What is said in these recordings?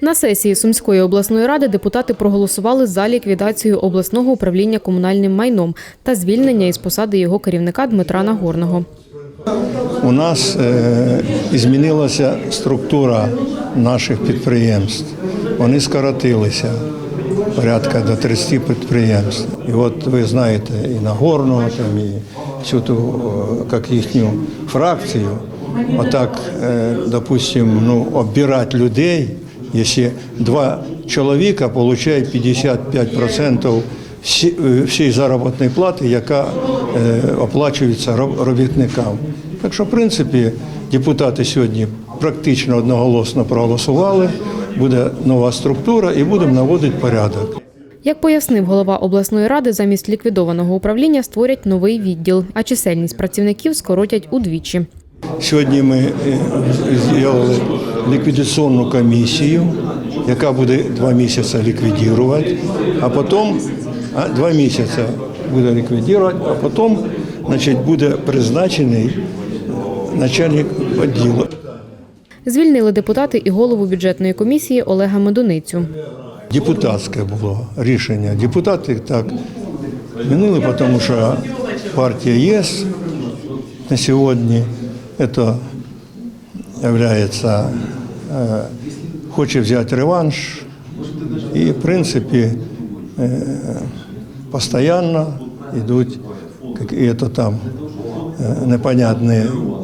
На сесії Сумської обласної ради депутати проголосували за ліквідацію обласного управління комунальним майном та звільнення із посади його керівника Дмитра Нагорного. У нас е, змінилася структура наших підприємств. Вони скоротилися порядка до 30 підприємств. І от ви знаєте, і Нагорного, там, і всю ту, як їхню фракцію, отак, е, допустим, ну, оббирати людей, якщо два чоловіка отримують 55% всі- е, всієї заробітної плати, яка е, оплачується роб- робітникам. Так що, в принципі, депутати сьогодні практично одноголосно проголосували. Буде нова структура і будемо наводити порядок. Як пояснив голова обласної ради, замість ліквідованого управління створять новий відділ, а чисельність працівників скоротять удвічі. Сьогодні ми е, зробили ліквідаційну комісію, яка буде два місяці ліквідувати, а потім два місяці буде ліквідувати, а потім значить, буде призначений е, начальник відділу. Звільнили депутати і голову бюджетної комісії Олега Медуницю. Депутатське було рішення. Депутати так змінили, тому що партія ЄС на сьогодні це являється, е, хоче взяти реванш і, в принципі, е, постійно йдуть якісь там е, непонятні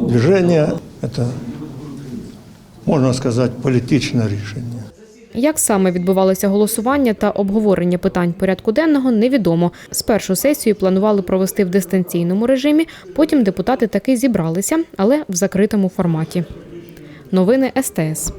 движення. Це, можна сказати, політичне рішення. Як саме відбувалося голосування та обговорення питань порядку денного, невідомо. Спершу сесію планували провести в дистанційному режимі, потім депутати таки зібралися, але в закритому форматі. Новини СТС.